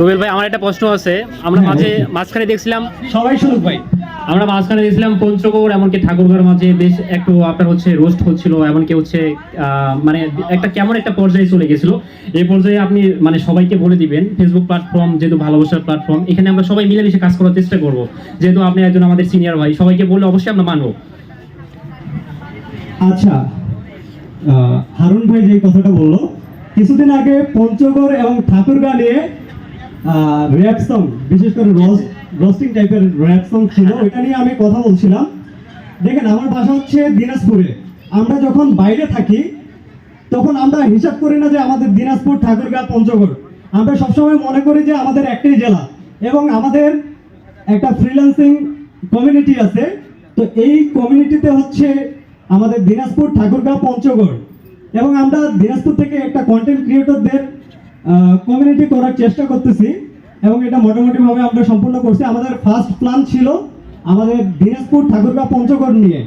রুবেল ভাই আমার একটা প্রশ্ন আছে। আমরা মাঝে মাঝখানে দেখছিলাম সবাই শুনুক ভাই আমরা মাঝখানে দেখছিলাম পঞ্চগড় এমনকি ঠাকুরগাঁর মাঝে বেশ একটু আপনার হচ্ছে রোস্ট হচ্ছিল এমনকি হচ্ছে মানে একটা কেমন একটা পর্যায়ে চলে গেছিল। এই পর্যায়ে আপনি মানে সবাইকে বলে দিবেন ফেসবুক প্ল্যাটফর্ম যেহেতু ভালোবাসার প্ল্যাটফর্ম এখানে আমরা সবাই মিলেমিশে কাজ করার চেষ্টা করব। যেহেতু আপনি একজন আমাদের সিনিয়র ভাই সবাইকে বললে অবশ্যই আমরা মানবো। আচ্ছা হারুন ভাই যে কথাটা বলল কিছুদিন আগে পঞ্চগড় এবং ঠাকুরগাঁ নিয়ে র্যাপ সং বিশেষ করে রোস্টিং টাইপের র্যাপ সং ছিল ওইটা নিয়ে আমি কথা বলছিলাম। দেখেন আমার বাসা হচ্ছে দিনাজপুরে। আমরা যখন বাইরে থাকি তখন আমরা হিসাব করি না যে আমাদের দিনাজপুর ঠাকুরগাঁ পঞ্চগড়। আমরা সবসময় মনে করি যে আমাদের একটাই জেলা। এবং আমাদের একটা ফ্রিল্যান্সিং কমিউনিটি আছে। তো এই কমিউনিটিতে হচ্ছে আমাদের দিনাজপুর ঠাকুরগাঁও পঞ্চগড়। এবং আমরা দিনাজপুর থেকে একটা কন্টেন্ট ক্রিয়েটরদের কমিউনিটি করার চেষ্টা করতেছি এবং এটা মোটামুটিভাবে আমরা সম্পূর্ণ করছি। আমাদের ফার্স্ট প্ল্যান ছিল আমাদের দিনাজপুর ঠাকুরগাঁও পঞ্চগড় নিয়ে।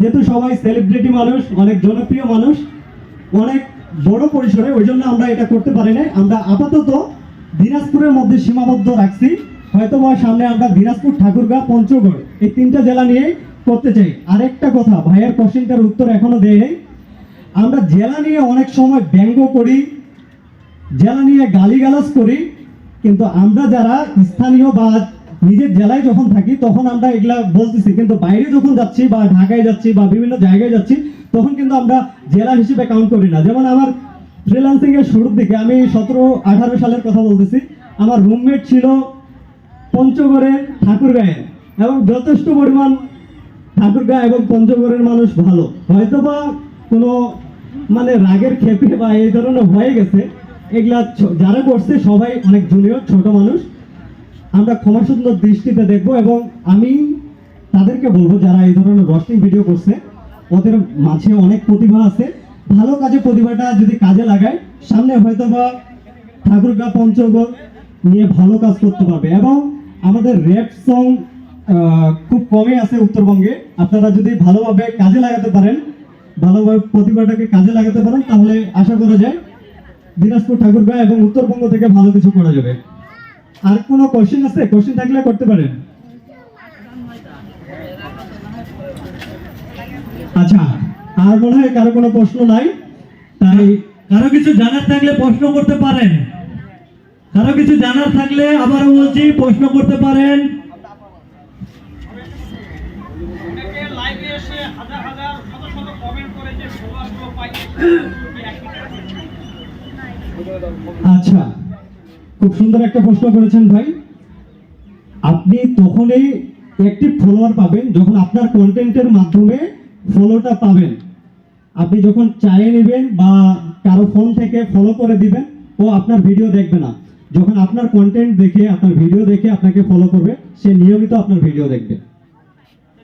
যেহেতু সবাই সেলিব্রিটি মানুষ, অনেক জনপ্রিয় মানুষ, অনেক বড় পরিসরে, ওই জন্য আমরা এটা করতে পারি নাই। আমরা আপাতত দিনাজপুরের মধ্যে সীমাবদ্ধ রাখছি। হয়তো বা সামনে আমরা দিনাজপুর ঠাকুরগাঁও পঞ্চগড় এই তিনটা জেলা নিয়ে করতে চাই। আরেকটা কথা, ভাইয়ের কোশ্চেনটার উত্তর এখনও দেয় আমরা জেলা নিয়ে অনেক সময় ব্যঙ্গ করি জেলা নিয়ে গালিগালাজ করি, কিন্তু আমরা যারা স্থানীয় বা নিজের জেলায় যখন থাকি, তখন আমরা এগুলা বলতেছি। কিন্তু বাইরে যখন যাচ্ছি বা ঢাকায় যাচ্ছি বা বিভিন্ন জায়গায় যাচ্ছি, তখন কিন্তু আমরা জেলা হিসেবে কাউন্ট করি না। যেমন আমার ফ্রিল্যান্সিং এর শুরুর দিকে আমি সতেরো, আঠারো সালের কথা বলতেছি। আমার রুমমেট ছিল পঞ্চগড়ের ঠাকুরগাঁয়ের এবং যথেষ্ট পরিমাণ ঠাকুরগাঁ এবং পঞ্চগড়ের মানুষ ভালো। হয়তোবা কোনো মানে রাগের ক্ষেপে বা এই ধরনের হয়ে গেছে এগুলা যারা করছে সবাই অনেক জুনিয়র ছোট মানুষ। আমরা ক্ষমাসুন্দর দৃষ্টিতে দেখব এবং আমি তাদেরকে বলব, যারা এই ধরনের রস্টিং ভিডিও করছে, ওদের মাঝে অনেক প্রতিভা আছে। ভালো কাজে প্রতিভাটা যদি কাজে লাগায়, সামনে হয়তো বা ঠাকুরগাঁ পঞ্চগড় নিয়ে ভালো কাজ করতে পারবে। এবং আমাদের র্যাপ সং খুব কমই আছে উত্তরবঙ্গে। আপনারা যদি ভালোভাবে কাজে লাগাতে পারেন, ভালোভাবে প্রতিভাটাকে কাজে লাগাতে পারেন, তাহলে আশা করা যায় দিনাজপুর ঠাকুর ঠাকুরগাঁ এবং উত্তরবঙ্গ থেকে ভালো কিছু করা যাবে। আর কোনো কোশ্চেন আছে? কোশ্চেন থাকলে করতে পারেন। আচ্ছা আর মনে হয় কারও কোনো প্রশ্ন নাই? তাই কারও কিছু জানার থাকলে প্রশ্ন করতে পারেন। কারও কিছু জানার থাকলে আবারও বলছি প্রশ্ন করতে পারেন। লাইভে এসে হাজার হাজার শত শত কমেন্ট করে যে ফলোয়ারগুলো পাই আচ্ছা খুব সুন্দর একটা প্রশ্ন করেছেন ভাই। আপনি তখনই একটি ফলোয়ার পাবেন যখন আপনার কন্টেন্টের মাধ্যমে ফলোটা পাবেন। আপনি যখন চায়ে নেবেন বা কারও ফোন থেকে ফলো করে দিবেন, ও আপনার ভিডিও দেখবে না। যখন আপনার কন্টেন্ট দেখে, আপনার ভিডিও দেখে আপনাকে ফলো করবে, সে নিয়মিত আপনার ভিডিও দেখবে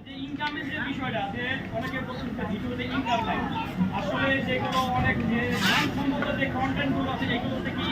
যে ইনকামের যে বিষয়টা যে অনেকে যে ভিডিওতে ইনকাম নাই। আসলে যেগুলো অনেক যে মানসম্মত যে কন্টেন্টগুলো আছে এগুলো থেকে